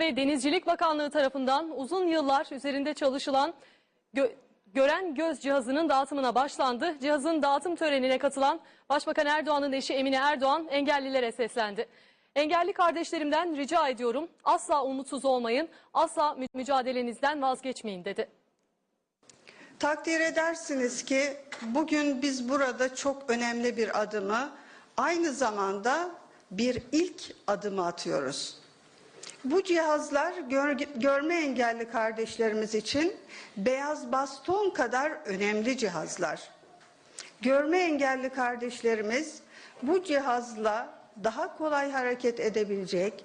ve Denizcilik Bakanlığı tarafından uzun yıllar üzerinde çalışılan gö- gören göz cihazının dağıtımına başlandı. Cihazın dağıtım törenine katılan Başbakan Erdoğan'ın eşi Emine Erdoğan engellilere seslendi. Engelli kardeşlerimden rica ediyorum asla umutsuz olmayın, asla mü- mücadelenizden vazgeçmeyin dedi. Takdir edersiniz ki bugün biz burada çok önemli bir adımı aynı zamanda bir ilk adımı atıyoruz. Bu cihazlar gör- görme engelli kardeşlerimiz için beyaz baston kadar önemli cihazlar. Görme engelli kardeşlerimiz bu cihazla daha kolay hareket edebilecek,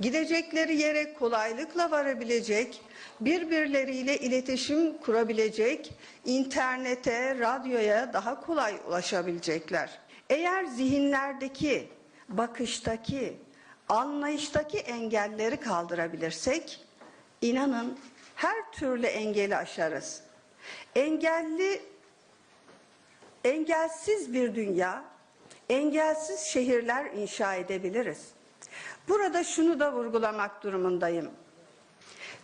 gidecekleri yere kolaylıkla varabilecek, birbirleriyle iletişim kurabilecek, internete, radyoya daha kolay ulaşabilecekler. Eğer zihinlerdeki, bakıştaki, anlayıştaki engelleri kaldırabilirsek, inanın her türlü engeli aşarız. Engelli engelsiz bir dünya, engelsiz şehirler inşa edebiliriz. Burada şunu da vurgulamak durumundayım.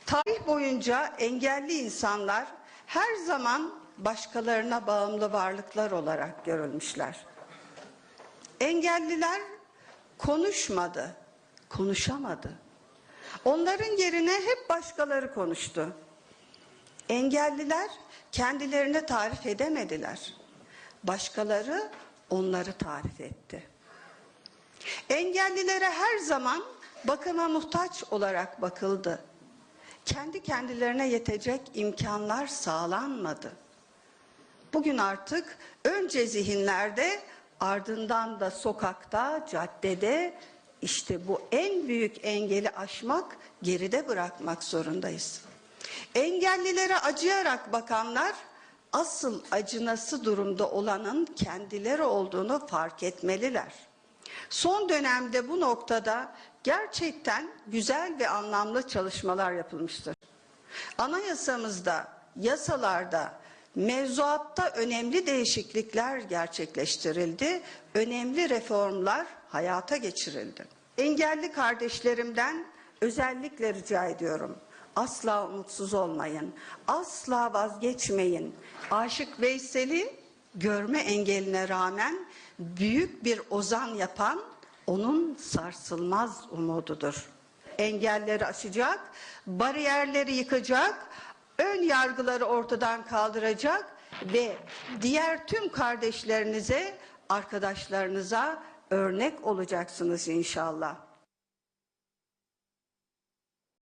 Tarih boyunca engelli insanlar her zaman başkalarına bağımlı varlıklar olarak görülmüşler. Engelliler konuşmadı, konuşamadı. Onların yerine hep başkaları konuştu. Engelliler kendilerine tarif edemediler. Başkaları onları tarif etti. Engellilere her zaman bakıma muhtaç olarak bakıldı. Kendi kendilerine yetecek imkanlar sağlanmadı. Bugün artık önce zihinlerde ardından da sokakta, caddede işte bu en büyük engeli aşmak, geride bırakmak zorundayız. Engellilere acıyarak bakanlar asıl acınası durumda olanın kendileri olduğunu fark etmeliler. Son dönemde bu noktada gerçekten güzel ve anlamlı çalışmalar yapılmıştır. Anayasamızda, yasalarda, mevzuatta önemli değişiklikler gerçekleştirildi, önemli reformlar hayata geçirildi. Engelli kardeşlerimden özellikle rica ediyorum. Asla umutsuz olmayın. Asla vazgeçmeyin. Aşık Veysel'i görme engeline rağmen büyük bir ozan yapan onun sarsılmaz umududur. Engelleri aşacak, bariyerleri yıkacak, ön yargıları ortadan kaldıracak ve diğer tüm kardeşlerinize, arkadaşlarınıza örnek olacaksınız inşallah.